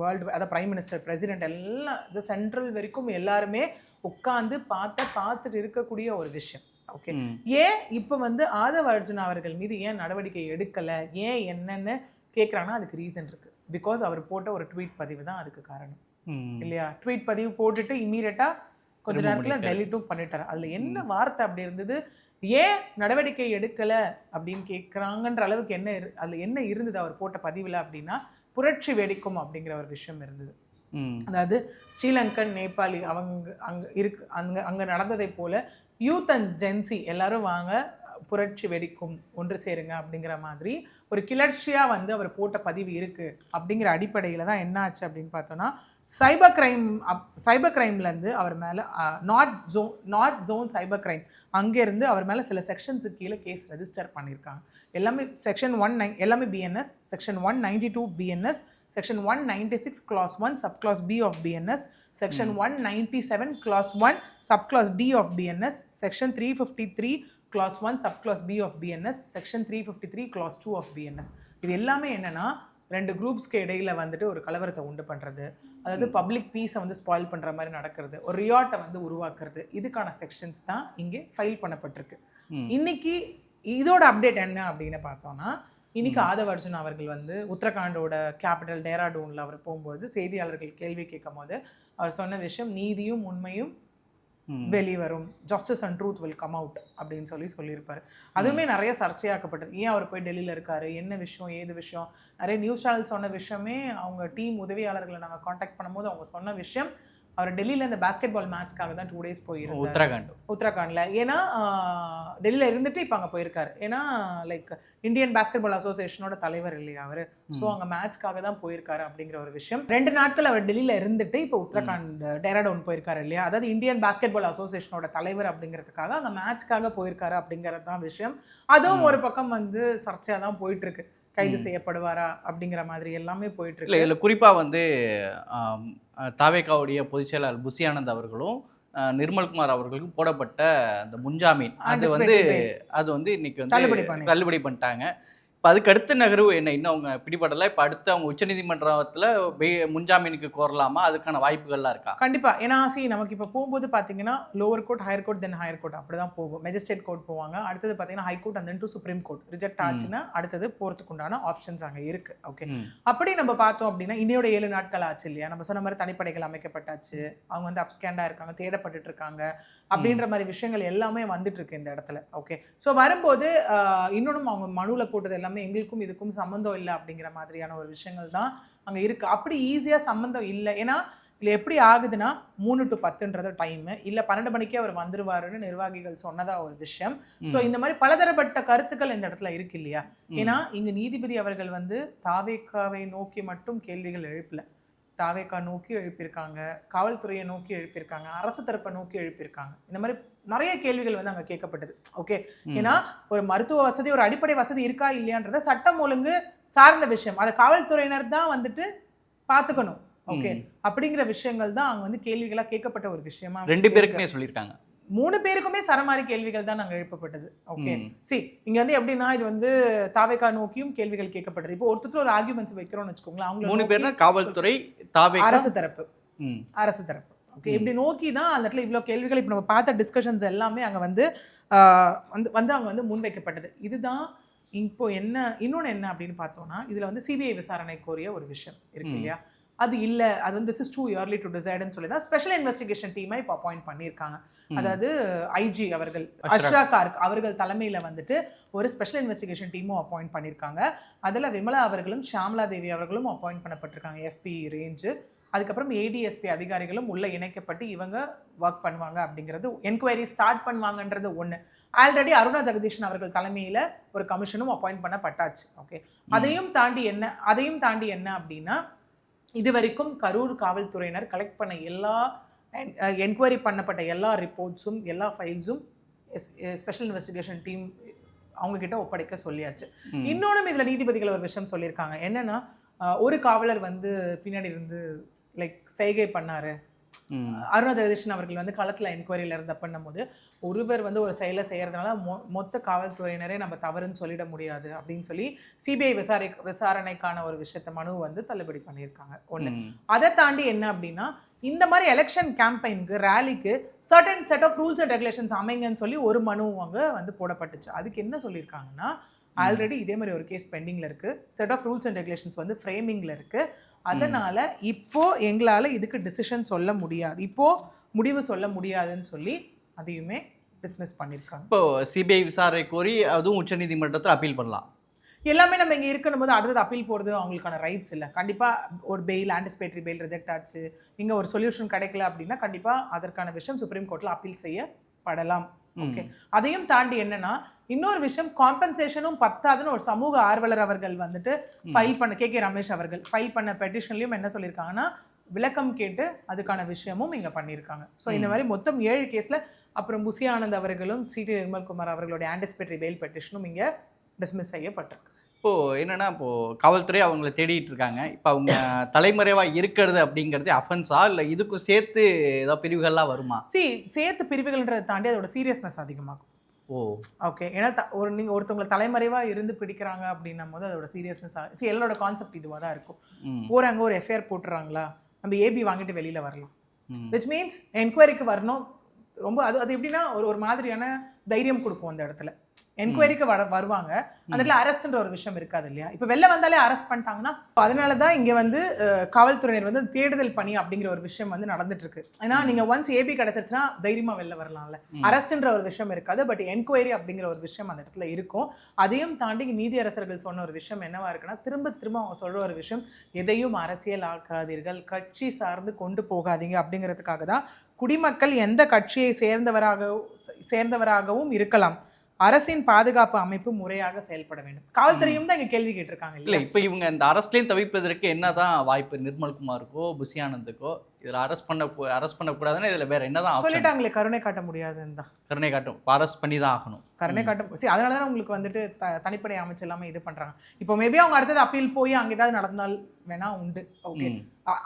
வேர்ல்டு அதாவது பிரைம் மினிஸ்டர் பிரசிடென்ட் எல்லாம் இந்த சென்ட்ரல் வரைக்கும் எல்லாருமே உட்காந்து பார்த்த பார்த்துட்டு இருக்கக்கூடிய ஒரு விஷயம். ஓகே. ஏன் இப்போ வந்து ஆதவ அர்ஜுனா அவர்கள் மீது ஏன் நடவடிக்கை எடுக்கலை? ஏன் என்னன்னு கேட்குறாங்கன்னா அதுக்கு ரீசன் இருக்கு. பிகாஸ் அவர் போட்ட ஒரு ட்வீட் பதிவு தான் அதுக்கு காரணம். இல்லையா? ட்வீட் பதிவு போட்டுட்டு இம்மீடியட்டாக கொஞ்ச நேரத்தில். டெலிட்டும் பண்ணிட்டாரு. அதில் என்ன வார்த்தை அப்படி இருந்தது? ஏன் நடவடிக்கை எடுக்கலை? அப்படின்னு கேட்குறாங்கன்ற அளவுக்கு என்ன அதில் என்ன இருந்தது அவர் போட்ட பதிவில் அப்படின்னா புரட்சி வெடிக்கும் அப்படிங்கிற ஒரு விஷயம் இருந்தது. அதாவது ஸ்ரீலங்கன் நேபாளி அவங்க அங்கே இருக்கு அங்கே அங்கே நடந்ததை போல யூத் அண்ட் ஜென்சி எல்லாரும் வாங்க புரட்சி வெடிக்கும் ஒன்று சேருங்க அப்படிங்கிற மாதிரி ஒரு கிளர்ச்சியாக வந்து அவர் போட்ட பதிவு இருக்குது அப்படிங்கிற அடிப்படையில் தான் என்ன ஆச்சு அப்படின்னு பார்த்தோன்னா சைபர் கிரைம் அப் சைபர் கிரைம்லேருந்து அவர் மேலே நார்த் ஜோ நார்த் ஜோன் சைபர் கிரைம் அங்கேருந்து அவர் மேலே சில செக்ஷன்ஸுக்கு கீழே கேஸ் ரெஜிஸ்டர் பண்ணியிருக்காங்க எல்லாமே செக்ஷன் ஒன் நைன் எல்லாமே BNS section one ninety two BNS section one ninety six clause one sub clause B of BNS section one ninety seven clause one sub clause D of BNS section three fifty three clause one sub clause B of BNS section three fifty three clause two of BNS இது எல்லாமே என்னன்னா ரெண்டு குரூப்ஸ்க்கு இடையில வந்துட்டு ஒரு கலவரத்தை உண்டு பண்ணுறது அதாவது பப்ளிக் பீஸை வந்து ஸ்பாயில் பண்ணுற மாதிரி நடக்கிறது ஒரு ரியாட்டை வந்து உருவாக்குறது இதுக்கான செக்ஷன்ஸ் தான் இங்கே ஃபைல் பண்ணப்பட்டிருக்கு. இன்னைக்கு இதோட அப்டேட் என்ன அப்படின்னு பார்த்தோம்னா இன்னைக்கு ஆதவ அர்ஜுன் அவர்கள் வந்து உத்தரகாண்டோட கேபிட்டல் டேராடூனில் அவர் போகும்போது செய்தியாளர்கள் கேள்வி கேட்கும் போது அவர் சொன்ன விஷயம் நீதியும் உண்மையும். வெளிவரும். Justice and truth will come out அப்படின்னு சொல்லி சொல்லியிருப்பாரு. அதுவுமே நிறைய சர்ச்சையாக்கப்பட்டது. ஏன் அவர் போய் டெல்லியில் இருக்காரு? என்ன விஷயம்? ஏது விஷயம்? நிறைய நியூஸ் சேனல் சொன்ன விஷயமே அவங்க டீம் உதவியாளர்களை நாங்கள் காண்டாக்ட் பண்ணும்போது அவங்க சொன்ன விஷயம் அவர் டெல்லியில இந்த பாஸ்கெட் பால் மேட்ச்க்காக தான் டூ டேஸ் போயிருந்தார். உத்தரகாண்ட். உத்தரகாண்ட்ல. ஏன்னா டெல்லியில இருந்துட்டு இப்போ அங்கே போயிருக்காரு. ஏன்னா லைக் இந்தியன் பாஸ்கெட் பால் அசோசியேஷனோட தலைவர் இல்லையா அவர்? ஸோ அங்கே மேட்ச்க்காக தான் போயிருக்காரு அப்படிங்கிற ஒரு விஷயம். ரெண்டு நாட்கள் அவர் டெல்லியில இருந்துட்டு இப்போ உத்தரகாண்ட் டேராடவுன் போயிருக்காரு இல்லையா? அதாவது இந்தியன் பாஸ்கெட் பால் அசோசியேஷனோட தலைவர் அப்படிங்கிறதுக்காக அங்கே மேட்ச்க்காக போயிருக்காரு அப்படிங்கிறது தான் விஷயம். அதுவும் ஒரு பக்கம் வந்து சர்ச்சையாக தான் போயிட்டு இருக்கு. கைது செய்யப்படுவாரா அப்படிங்கிற மாதிரி எல்லாமே போயிட்டு இல்லை இருக்கு இதில் குறிப்பாக வந்து தாவேகாவுடைய பொதுச் செயலாளர் புசி ஆனந்த் அவர்களும் நிர்மல்குமார் அவர்களுக்கும் போடப்பட்ட அந்த முன்ஜாமீன் அது வந்து. அது வந்து இன்னைக்கு வந்து. தள்ளுபடி பண்ணிட்டாங்க இப்போ அதுக்கு அடுத்த நகர்வு என்ன? இன்னும் அவங்க பிடிபடலை. இப்போ அடுத்து அவங்க உச்சநீதிமன்றத்தில் முன்ஜாமீனுக்கு கோரலாமா? அதுக்கான வாய்ப்புகள்லாம் இருக்கா? கண்டிப்பா. ஏன்னா சி நமக்கு இப்போ போகும்போது பார்த்தீங்கன்னா lower court higher court then higher court அப்படி தான் போகும். மெஜிஸ்ட்ரேட் கோர்ட் போவாங்க. அடுத்தது பார்த்தீங்கன்னா high court and to supreme court reject ஆச்சுன்னா அடுத்தது போகிறதுக்கு உண்டான ஆப்ஷன்ஸ் அங்கே இருக்கு. ஓகே. அப்படி நம்ம பார்த்தோம் அப்படின்னா இன்னையோட ஏழு நாட்கள் ஆச்சு இல்லையா? நம்ம சொன்ன மாதிரி தனிப்படைகள் அமைக்கப்பட்டாச்சு. அவங்க வந்து அப்ஸ்கேண்டா இருக்காங்க தேடப்பட்டுட்டு இருக்காங்க. அப்படின்ற மாதிரி விஷயங்கள் எல்லாமே வந்துட்டு இருக்கு இந்த இடத்துல. ஓகே ஸோ வரும்போது ஆஹ், இன்னொன்னும் அவங்க மனுவில் போட்டது எல்லாமே எங்களுக்கும் இதுக்கும் சம்மந்தம் இல்லை அப்படிங்கிற மாதிரியான ஒரு விஷயங்கள் தான் அங்கே இருக்கு. அப்படி ஈஸியாக சம்மந்தம் இல்லை. ஏன்னா இல்லை எப்படி ஆகுதுன்னா மூணு டு பத்துன்றது டைமு இல்லை பன்னெண்டு மணிக்கே அவர் வந்துருவாருன்னு நிர்வாகிகள் சொன்னதா ஒரு விஷயம். ஸோ இந்த மாதிரி பலதரப்பட்ட கருத்துக்கள் இந்த இடத்துல இருக்கு இல்லையா. ஏன்னா இங்க நீதிபதி அவர்கள் வந்து தாவேக்காவை நோக்கி மட்டும் கேள்விகள் எழுப்பல. தாவேக்கா நோக்கி எழுப்பியிருக்காங்க காவல்துறையை நோக்கி எழுப்பியிருக்காங்க அரசு தரப்பை நோக்கி எழுப்பியிருக்காங்க. இந்த மாதிரி நிறைய கேள்விகள் வந்து அங்க கேட்கப்பட்டது. ஓகே. ஏன்னா ஒரு மருத்துவ வசதி ஒரு அடிப்படை வசதி இருக்கா இல்லையான்றத சட்டம் ஒழுங்கு சார்ந்த விஷயம். அதை காவல்துறையினர் தான் வந்துட்டு பார்த்துக்கணும். ஓகே. அப்படிங்கிற விஷயங்கள் தான் அங்க வந்து கேள்விகளா கேட்கப்பட்ட ஒரு விஷயமா ரெண்டு. பேருக்குமே சொல்லியிருக்காங்க. மூணு பேருக்குமே சரமாரி கேள்விகள் தான் நாங்க எழுப்பப்பட்டது. ஓகே. சி இங்க வந்து எப்படின்னா இது வந்து தாவேக்கா நோக்கியும் கேள்விகள் கேட்கப்பட்டது இப்போ ஒருத்தர் ஒரு ஆர்குமெண்ட்ஸ் வைக்கிறோம்னு வச்சுக்கோங்களேன் அவங்க மூணு பேர்னா காவல்துறை தாவே அரசு தரப்பு. அரசு தரப்பு. ஓகே. இப்படி நோக்கி தான் அந்த இடத்துல இவ்வளோ கேள்விகள் இப்போ நம்ம பார்த்த டிஸ்கஷன்ஸ் எல்லாமே அங்கே வந்து வந்து வந்து அங்கே வந்து முன்வைக்கப்பட்டது. இதுதான் இப்போ என்ன இன்னொன்று என்ன அப்படின்னு பார்த்தோம்னா இதில் வந்து சிபிஐ விசாரணை கோரிய ஒரு விஷயம் இருக்கு. இல்லையா? அது இல்லை. அது வந்து திஸ் டூ இயர்லி டு டிசைடுன்னு சொல்லி தான் ஸ்பெஷல் இன்வெஸ்டிகேஷன் டீமை இப்போ அப்பாயிண்ட் பண்ணியிருக்காங்க. அதாவது ஐஜி அவர்கள் அஷ்ரா. அஷ்ரா கார்க் அவர்கள் தலைமையில் வந்துட்டு ஒரு ஸ்பெஷல் இன்வெஸ்டிகேஷன் டீமும் அப்பாயிண்ட் பண்ணியிருக்காங்க. அதில் விமலா அவர்களும் ஷாம்லா தேவி அவர்களும் அப்பாயிண்ட் பண்ணப்பட்டிருக்காங்க. எஸ்பி ரேஞ்சு அதுக்கப்புறம் ஏடிஎஸ்பி அதிகாரிகளும் உள்ள இணைக்கப்பட்டு இவங்க ஒர்க் பண்ணுவாங்க அப்படிங்கிறது என்கொயரி ஸ்டார்ட் பண்ணுவாங்கன்றது ஒன்று ஆல்ரெடி அருணா ஜெகதீஷன் அவர்கள் தலைமையில் ஒரு கமிஷனும் அப்பாயிண்ட் பண்ணப்பட்டாச்சு. ஓகே அதையும் தாண்டி என்ன அதையும் தாண்டி என்ன அப்படின்னா இது வரைக்கும் கரூர் காவல்துறையினர் கலெக்ட் பண்ண எல்லா என்கொயரி பண்ணப்பட்ட எல்லா ரிப்போர்ட்ஸும் எல்லா ஃபைல்ஸும் ஸ்பெஷல் இன்வெஸ்டிகேஷன் டீம் அவங்க கிட்ட ஒப்படைக்க சொல்லியாச்சு ம். இன்னொன்னும் இதுல நீதிபதிகள் ஒரு விஷயம் சொல்லியிருக்காங்க என்னன்னா ஒரு காவலர் வந்து பின்னாடி இருந்து லைக் செய்கை பண்ணாரு. அருணா ஜெகதீஷன் அவர்கள் வந்து களத்தில் என்கொயரியில் இருந்த பண்ணும்போது ஒருவர் வந்து ஒரு செயலை செய்யறதுனால மொ மொத்த காவல்துறையினரே நம்ம தவறுன்னு சொல்லிட முடியாது அப்படின்னு சொல்லி சிபிஐ விசாரி விசாரணைக்கான ஒரு விஷயத்த மனு வந்து தள்ளுபடி பண்ணியிருக்காங்க. ஒன்று. அதை தாண்டி என்ன அப்படின்னா இந்த மாதிரி எலெக்ஷன் கேம்பெயினுக்கு ரேலிக்கு certain set of rules and regulations அமைங்கன்னு சொல்லி ஒரு மனு அங்கே வந்து போடப்பட்டுச்சு. அதுக்கு என்ன சொல்லியிருக்காங்கன்னா ஆல்ரெடி இதே மாதிரி ஒரு கேஸ் பெண்டிங்கில் இருக்கு. Set of rules and regulations வந்து ஃப்ரேமிங்கில் இருக்கு. அதனால இப்போ எங்களால் இதுக்கு டிசிஷன் சொல்ல முடியாது. இப்போ முடிவு சொல்ல முடியாதுன்னு சொல்லி அதையுமே டிஸ்மிஸ் பண்ணியிருக்காங்க இப்போ சிபிஐ விசாரணை கோரி அதுவும் உச்சநீதிமன்றத்தில் அப்பீல் பண்ணலாம். எல்லாமே நம்ம இங்கே இருக்கணும் போது அடுத்தது அப்பீல் போகிறது அவங்களுக்கான ரைட்ஸ் இல்லை. கண்டிப்பாக ஒரு பெயில் ஆன்டிசிபேட்டரி பெயில் ரிஜெக்ட் ஆச்சு. இங்கே ஒரு சொல்யூஷன் கிடைக்கல அப்படின்னா கண்டிப்பாக அதற்கான விஷயம் சுப்ரீம் கோர்ட்டில் அப்பீல் செய்யப்படலாம். ஓகே அதையும் தாண்டி என்னன்னா இன்னொரு விஷயம் காம்பன்சேஷனும் பத்தாதுன்னு ஒரு சமூக ஆர்வலர் அவர்கள் வந்துட்டு ஃபைல் பண்ண கே கே ரமேஷ் அவர்கள் ஃபைல் பண்ண பெட்டிஷன்லையும் என்ன சொல்லியிருக்காங்கன்னா விளக்கம் கேட்டு அதுக்கான விஷயமும் இங்கே பண்ணியிருக்காங்க. ஸோ இந்த மாதிரி மொத்தம் ஏழு கேஸில் அப்புறம் புசி ஆனந்த் அவர்களும் சிடி நிர்மல்குமார் அவர்களுடைய ஆன்டிசிபேட்டரி பெயில் பெட்டிஷனும் இங்கே டிஸ்மிஸ் செய்யப்பட்டிருக்கு. இப்போ என்னன்னா இப்போ காவல்துறை அவங்கள தேடிட்டு இருக்காங்க. இப்போ அவங்க தலைமறைவா இருக்கிறது அப்படிங்கிறது அஃபென்ஸா இல்லை இதுக்கும் சேர்த்து ஏதாவது பிரிவுகள்லாம் வருமா? சி சேர்த்து பிரிவுகள்ன்றதை தாண்டி அதோட சீரியஸ்னஸ் அதிகமாகும். ஓகே ஏன்னா ஒரு நீங்கள் ஒருத்தவங்களை தலைமறைவாக இருந்து பிடிக்கிறாங்க அப்படின்னும் போது அதோட சீரியஸ்னஸ் சி எல்லாரோட கான்செப்ட் இதுவாக தான் இருக்கும். போகிறாங்க ஒரு எஃப்ஐஆர் போட்டுறாங்களா? நம்ம ஏபி வாங்கிட்டு வெளியில் வரலாம். விச் மீன்ஸ் என்கொயரிக்கு வரணும். ரொம்ப அது அது எப்படின்னா ஒரு ஒரு மாதிரியான தைரியம் கொடுக்கும் அந்த இடத்துல. என்கொயரிக்கு வர வருவாங்க. அந்த இடத்துல அரெஸ்ட்ன்ற ஒரு விஷயம் இருக்காது இல்லையா? இப்போ வெளில வந்தாலே அரெஸ்ட் பண்ணிட்டாங்கன்னா அதனால தான் இங்கே வந்து காவல்துறையினர் வந்து தேடுதல் பணி அப்படிங்கிற ஒரு விஷயம் வந்து நடந்துட்டு இருக்கு ஏன்னா நீங்க ஒன்ஸ் ஏபி கிடைச்சிருச்சுன்னா தைரியமா வெளில வரலாம்ல. அரெஸ்ட்ன்ற ஒரு விஷயம் இருக்காது பட் என்கொயரி அப்படிங்கிற ஒரு விஷயம் அந்த இடத்துல இருக்கும். அதையும் தாண்டி நீதியரசர்கள் சொன்ன ஒரு விஷயம் என்னவா இருக்குன்னா திரும்ப திரும்ப அவங்க சொல்ற ஒரு விஷயம் எதையும் அரசியல் ஆக்காதீர்கள் கட்சி சார்ந்து கொண்டு போகாதீங்க அப்படிங்கிறதுக்காக தான் குடிமக்கள் எந்த கட்சியை சேர்ந்தவராக சேர்ந்தவராகவும் இருக்கலாம். அரசின் பாதுகாப்பு அமைப்பு முறையாக செயல்பட வேண்டும். காவல்துறையும் தான் இங்க கேள்வி கேட்டிருக்காங்க இல்ல இப்போ இவங்க இந்த அரஸ்ட்லேயும் தவிப்பதற்கு என்னதான் வாய்ப்பு நிர்மல்குமாருக்கோ புஷி ஆனந்துக்கோ இதுல அரெஸ்ட் பண்ண அரெஸ்ட் பண்ணக்கூடாதுன்னா இதுல வேற என்னதான் சொல்லிட்டாங்களே கருணை காட்ட முடியாதுன்னு. தான் கருணை காட்டும். அரெஸ்ட் பண்ணி தான் ஆகணும். கருணை காட்டும். சரி அதனால தான் உங்களுக்கு வந்துட்டு த தனிப்படை அமைச்சு எல்லாமே இது பண்றாங்க. இப்போ மேபி அவங்க அடுத்தது அப்பீல் போய் அங்க ஏதாவது நடந்தால் வேணா உண்டு. ஓகே.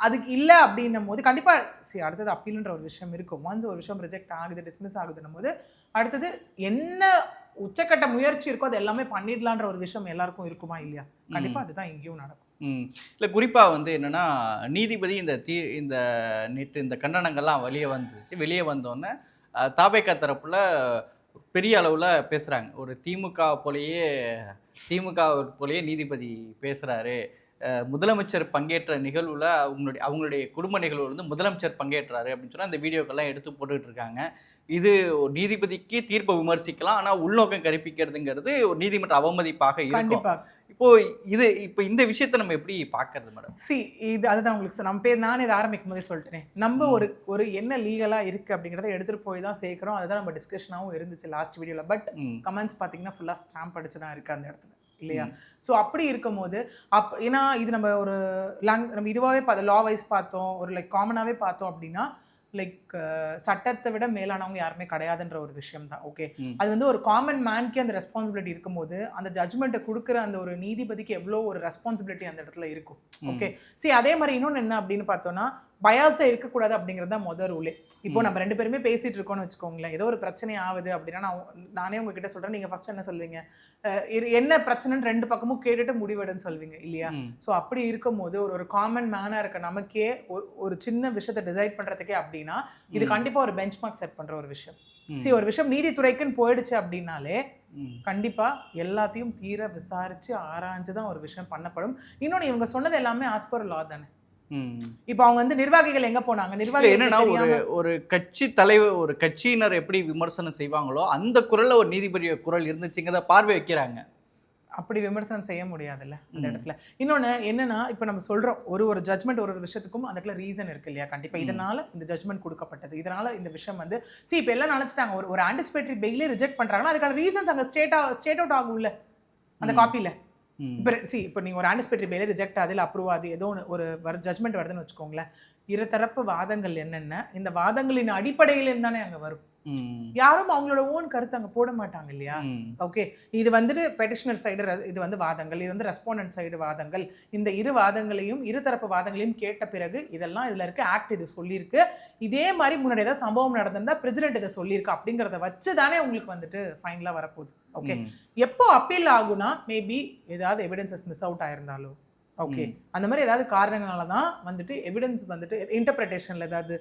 அதுக்கு இல்ல அப்படின்னும் போது கண்டிப்பா சரி அடுத்தது அப்பீல்ன்ற ஒரு விஷயம் இருக்கும். ஒன்ஸ் ஒரு விஷயம் ரிஜெக்ட் ஆகுது டிஸ்மிஸ் ஆகுதுன்னும் போது அடுத்தது என்ன உச்சக்கட்ட முயற்சி இருக்கோ அது எல்லாமே பண்ணிடலான்ற ஒரு விஷயம் எல்லாருக்கும் இருக்குமா இல்லையா? கண்டிப்பா அதுதான் இங்கேயும் நடக்கும். ம். இல்லை குறிப்பாக வந்து என்னன்னா நீதிபதி இந்த தீ இந்த நேற்று இந்த கண்டனங்கள்லாம் வெளியே வந்துச்சு. வெளியே வந்தோடனே தாபேக்கா தரப்புல பெரிய அளவில் பேசுகிறாங்க ஒரு திமுக போலயே திமுக போலயே நீதிபதி பேசுகிறாரு முதலமைச்சர் பங்கேற்ற நிகழ்வில் அவங்களுடைய அவங்களுடைய குடும்ப நிகழ்வு வந்து முதலமைச்சர் பங்கேற்றாரு அப்படின்னு சொன்னால் அந்த வீடியோக்கெல்லாம் எடுத்து போட்டுக்கிட்டு இருக்காங்க. இது ஒரு நீதிபதிக்கு தீர்ப்பை விமர்சிக்கலாம் ஆனால் உள்நோக்கம் கற்பிக்கிறதுங்கிறது ஒரு நீதிமன்ற அவமதிப்பாக இருக்கும். கண்டிப்பா. இப்போ இது இப்போ இந்த விஷயத்தை நம்ம எப்படி பார்க்கறது மேடம் சி இது அதுதான் உங்களுக்கு நம்ம பேர் நானே இதை ஆரம்பிக்கும் போதே சொல்லிட்டேன். நம்ம ஒரு ஒரு என்ன லீகலா இருக்கு அப்படிங்கிறத எடுத்துட்டு போய் தான் சேர்க்கிறோம். அதுதான் நம்ம டிஸ்கஷனாகவும் இருந்துச்சு லாஸ்ட் வீடியோல பட் கமெண்ட்ஸ் பார்த்தீங்கன்னா ஃபுல்லாக ஸ்டாம்ப் அடிச்சு தான் இருக்கு அந்த இடத்துல. இல்லையா? ஸோ அப்படி இருக்கும்போது அப் ஏன்னா இது நம்ம ஒரு லாங் நம்ம இதுவாகவே பார்த்து லா வைஸ் பார்த்தோம் ஒரு லைக் காமனாகவே பார்த்தோம் அப்படின்னா லைக் சட்டத்தை விட மேலானவங்க யாருமே கிடையாதுன்ற ஒரு விஷயம் தான் ஓகே. அது வந்து ஒரு காமன் மேன்க்கே அந்த ரெஸ்பான்சிபிலிட்டி இருக்கும்போது அந்த ஜட்மெண்ட்டை கொடுக்குற அந்த ஒரு நீதிபதிக்கு எவ்வளோ ஒரு ரெஸ்பான்சிபிலிட்டி அந்த இடத்துல இருக்கும் ஓகே சரி அதே மாதிரி இன்னொன்று என்ன அப்படின்னு பார்த்தோம்னா பயாஸ்டாக இருக்கக்கூடாது அப்படிங்கிறது தான் முதல் ரூலே இப்போ நம்ம ரெண்டு பேருமே பேசிட்டு இருக்கோம்னு வச்சுக்கோங்களேன் ஏதோ ஒரு பிரச்சனை ஆகுது அப்படின்னா நான் நானே உங்ககிட்ட சொல்றேன் நீங்க ஃபர்ஸ்ட் என்ன சொல்வீங்க என்ன பிரச்சனைன்னு ரெண்டு பக்கமும் கேட்டுட்டு முடிவெடுன்னு சொல்வீங்க இல்லையா. ஸோ அப்படி இருக்கும்போது ஒரு ஒரு காமன் மேனாக இருக்க நமக்கே ஒரு- சின்ன விஷயத்தை டிசைட் பண்றதுக்கே அப்படின்னா இது ம். கண்டிப்பா ஒரு பெஞ்ச் மார்க் செட் பண்ற ஒரு விஷயம். சரி ஒரு விஷயம் நீதித்துறைக்குன்னு போயிடுச்சு அப்படின்னாலே. கண்டிப்பா எல்லாத்தையும் தீர விசாரிச்சு ஆராய்ஞ்சு தான் ஒரு விஷயம் பண்ணப்படும் இன்னொன்னு இவங்க சொன்னது எல்லாமே ஆஸ் பர் லா தானே. இப்போ அவங்க வந்து நிர்வாகிகள் எங்க போனாங்க நிர்வாகிகள் என்னன்னா ஒரு ஒரு கட்சி தலைவர் ஒரு கட்சியினர் எப்படி விமர்சனம் செய்வாங்களோ அந்த குரல்ல ஒரு நீதிபதி குரல் இருந்துச்சுங்கிறத பார்வை வைக்கிறாங்க அப்படி விமர்சனம் செய்ய முடியாதுல்ல அந்த. இடத்துல இன்னொன்னு என்னன்னா இப்போ நம்ம சொல்றோம் ஒரு ஒரு ஜட்மெண்ட் ஒரு ஒரு விஷயத்துக்கும் அந்த இடத்துல ரீசன் இருக்கு இல்லையா கண்டிப்பா ம். இதனால இந்த ஜட்மெண்ட் கொடுக்கப்பட்டது இதனால இந்த விஷயம் வந்து சி இப்போ எல்லாம் நினைச்சிட்டாங்க ஒரு ஒரு ஆன்டிசிபேட்டரி பெயிலே ரிஜெக்ட் பண்றாங்கன்னா அதுக்கான ரீசன்ஸ் அங்க ஸ்டேட் ஸ்டேட் அவுட் ஆகும்ல அந்த. காப்பியில. இப்போ சி இப்போ நீங்கள் ஒரு ஆன்டிசிபேட்டரி பெயிலே ரிஜெக்ட் அதில் அப்ரூவ் ஆகுது ஏதோ ஒன்று ஒரு வர ஜட்மெண்ட் வருதுன்னு வச்சுக்கோங்களேன். இருதரப்பு வாதங்கள் என்னென்ன இந்த வாதங்களின் அடிப்படையிலேருந்து தானே அங்கே வரும். யாரும் அவங்களோட ஓன் கருத்து அங்கே போட மாட்டாங்க இல்லையா. ஓகே இது வந்துட்டு பெட்டிஷனர் சைடு இது வந்து வாதங்கள் இது வந்து ரெஸ்பாண்டன்ட் சைடு வாதங்கள். இந்த இரு வாதங்களையும் இருதரப்பு வாதங்களையும் கேட்ட பிறகு இதெல்லாம் இதில் இருக்க ஆக்ட் இது சொல்லியிருக்கு. இதே மாதிரி முன்னாடி ஏதாவது சம்பவம் நடந்திருந்தா பிரசிடென்ட் இதை சொல்லியிருக்கு அப்படிங்கிறத வச்சு தானே உங்களுக்கு வந்துட்டு ஃபைனலாக வரப்போகுது. ஓகே. எப்போ அப்பீல் ஆகுனா மேபி ஏதாவது எவிடன்சஸ் மிஸ் அவுட் ஆயிருந்தாலோ? ஓகே அந்த மாதிரி ஏதாவது காரணங்களால தான் வந்துட்டு எவிடன்ஸ் வந்துட்டு இன்டர்பிரிட்டேஷனில் ஏதாவது.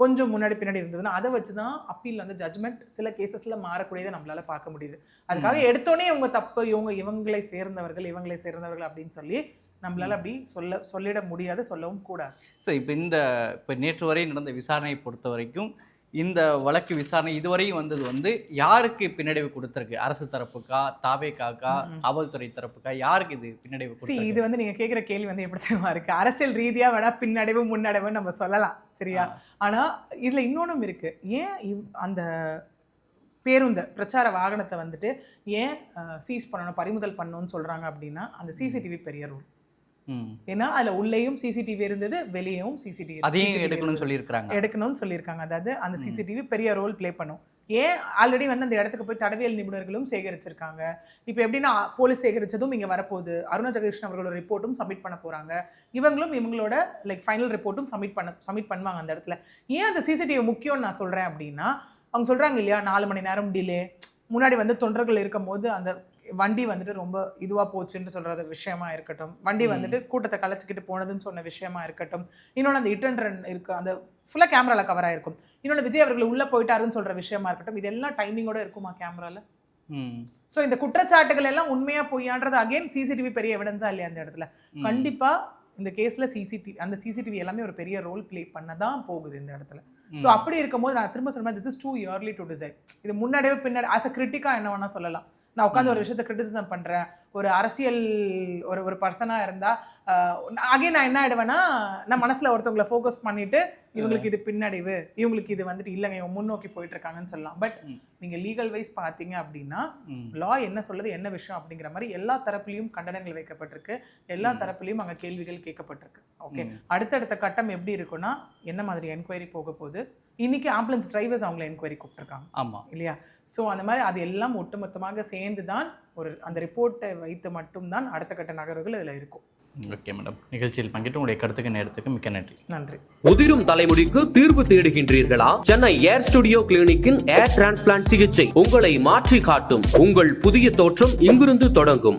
கொஞ்சம் முன்னாடி பின்னாடி இருந்ததுன்னா அதை வச்சு தான் அப்பீல் வந்து ஜட்மெண்ட் சில கேசஸ்ல மாறக்கூடியதை நம்மளால பார்க்க முடியுது. அதுக்காக எடுத்தோடனே இவங்க தப்பு இவங்க இவங்களை சேர்ந்தவர்கள் இவங்களை சேர்ந்தவர்கள் அப்படின்னு சொல்லி நம்மளால அப்படி சொல்ல சொல்லிட முடியாது சொல்லவும் கூடாது. சரி இப்போ இந்த இப்போ நேற்று வரை நடந்த விசாரணையை பொறுத்த வரைக்கும் இந்த வழக்கு விசாரணை இதுவரையும் வந்தது வந்து யாருக்கு பின்னடைவு கொடுத்துருக்கு? அரசு தரப்புக்கா தாவேக்காக்கா காவல்துறை தரப்புக்கா? யாருக்கு இது பின்னடைவு இது வந்து நீங்க கேக்குற கேள்வி வந்து எப்படி தெரியுமா இருக்கு? அரசியல் ரீதியா வேணா பின்னடைவு முன்னடைவுன்னு நம்ம சொல்லலாம் சரியா? ஆனா இதுல இன்னொன்னும் இருக்கு. ஏன் இவ்- அந்த பேருந்த பிரச்சார வாகனத்தை வந்துட்டு ஏன் சீஸ் பண்ணணும் பறிமுதல் பண்ணணும்னு சொல்றாங்க அப்படின்னா அந்த சிசிடிவி பெரிய ரூல். ஏன்னா அதுல உள்ளேயும் சிசிடிவி இருந்தது வெளியேவும் சிசிடிவி அதையும் எடுக்கணும்னு சொல்லியிருக்கிறாங்க. எடுக்கணும்னு சொல்லியிருக்காங்க. அதாவது அந்த சிசிடிவி பெரிய ரோல் ப்ளே பண்ணும். ஏன் ஆல்ரெடி வந்து அந்த இடத்துக்கு போய் தடவியல் நிபுணர்களும் சேகரிச்சிருக்காங்க? இப்போ எப்படின்னா போலீஸ் சேகரிச்சதும் இங்கே வரப்போகுது. அருணா ஜெகதீஷன் அவர்களோட ரிப்போர்ட்டும் சப்மிட் பண்ண போகிறாங்க இவங்களும் இவங்களோட லைக் ஃபைனல் ரிப்போர்ட்டும் சப்மிட் பண்ண சப்மிட் பண்ணுவாங்க அந்த இடத்துல. ஏன் அந்த சிசிடிவி முக்கியம்னு நான் சொல்கிறேன் அப்படின்னா அவங்க சொல்கிறாங்க இல்லையா நாலு மணி நேரம் டிலே முன்னாடி வந்து தொண்டர்கள் இருக்கும்போது அந்த வண்டி வந்துட்டு ரொம்ப இதுவாக போச்சுன்னு சொல்கிறது விஷயமா இருக்கட்டும். வண்டி. வந்துட்டு கூட்டத்தை கலைச்சிக்கிட்டு போனதுன்னு சொன்ன விஷயமா இருக்கட்டும். இன்னொன்று அந்த இட் அண்ட் ரன் இருக்கு. அந்த ஃபுல்லாக கேமராவில் கவர் ஆயிருக்கும். இன்னொன்று விஜய் அவர்கள் உள்ளே போயிட்டாருன்னு சொல்கிற விஷயமா இருக்கட்டும். இதெல்லாம் டைமிங்கோட இருக்குமா கேமராவில். ஸோ இந்த குற்றச்சாட்டுகள் எல்லாம் உண்மையா பொய்யான்றது அகைன் சிசிடிவி பெரிய எவிடன்ஸா இல்லையா அந்த இடத்துல? ம். கண்டிப்பா இந்த கேஸ்ல சிசிடிவி அந்த சிசிடிவி எல்லாமே ஒரு பெரிய ரோல் ப்ளே பண்ண தான் போகுது இந்த இடத்துல. ஸோ. அப்படி இருக்கும்போது நான் திரும்ப சொல்றேன் this is too early to decide இது முன்னாடியே பின்னாடி ஆஸ் அ கிரிட்டிக்கா என்ன வேணா சொல்லலாம். நான் உட்காந்து ஒரு விஷயத்த கிரிட்டிசிசம் பண்றேன். ஒரு அரசியல் ஒரு ஒரு பர்சனா இருந்தா அகைன் நான் என்ன ஆயிடுவேன்னா நான் மனசுல ஒருத்தவங்களை ஃபோக்கஸ் பண்ணிட்டு இவங்களுக்கு இது பின்னடைவு இவங்களுக்கு இது வந்துட்டு இல்லைங்க இவங்க முன்னோக்கி போயிட்டு இருக்காங்கன்னு சொல்லலாம். பட் ம். நீங்க லீகல் வைஸ் பார்த்தீங்க அப்படின்னா. லா என்ன சொல்லுது என்ன விஷயம் அப்படிங்கிற மாதிரி எல்லா தரப்புலையும் கண்டனங்கள் வைக்கப்பட்டிருக்கு. எல்லா. தரப்புலையும் அங்க கேள்விகள் கேட்கப்பட்டிருக்கு. ஓகே. அடுத்தடுத்த கட்டம் எப்படி இருக்குன்னா என்ன மாதிரி என்கொயரி போக போகுது? இன்னைக்கு ஆம்புலன்ஸ் டிரைவர்ஸ் அவங்கள என்கொயரி கூப்பிட்டுருக்காங்க. ஆமா. இல்லையா? ஸோ அந்த மாதிரி அது எல்லாம் ஒட்டுமொத்தமாக சேர்ந்து தான் ஒரு அந்த ரிப்போர்ட்டை வைத்து மட்டும்தான் அடுத்த கட்ட நகர்வுகள் இதில் இருக்கும். ஓகே மேடம் நிகழ்ச்சியில் பங்கிட்டு உங்களுடைய கருத்துக்கு நேரத்துக்கு மிக்க நன்றி. நன்றி. உதிரும் தலைமுடிக்கு தீர்வு தேடுகின்றீர்களா? சென்னை ஏர் ஸ்டுடியோ கிளினிக்கின் ஏர் டிரான்ஸ்பிளான்ட் சிகிச்சை உங்களை மாற்றி காட்டும் உங்கள் புதிய தோற்றம் இங்கிருந்து தொடங்கும்.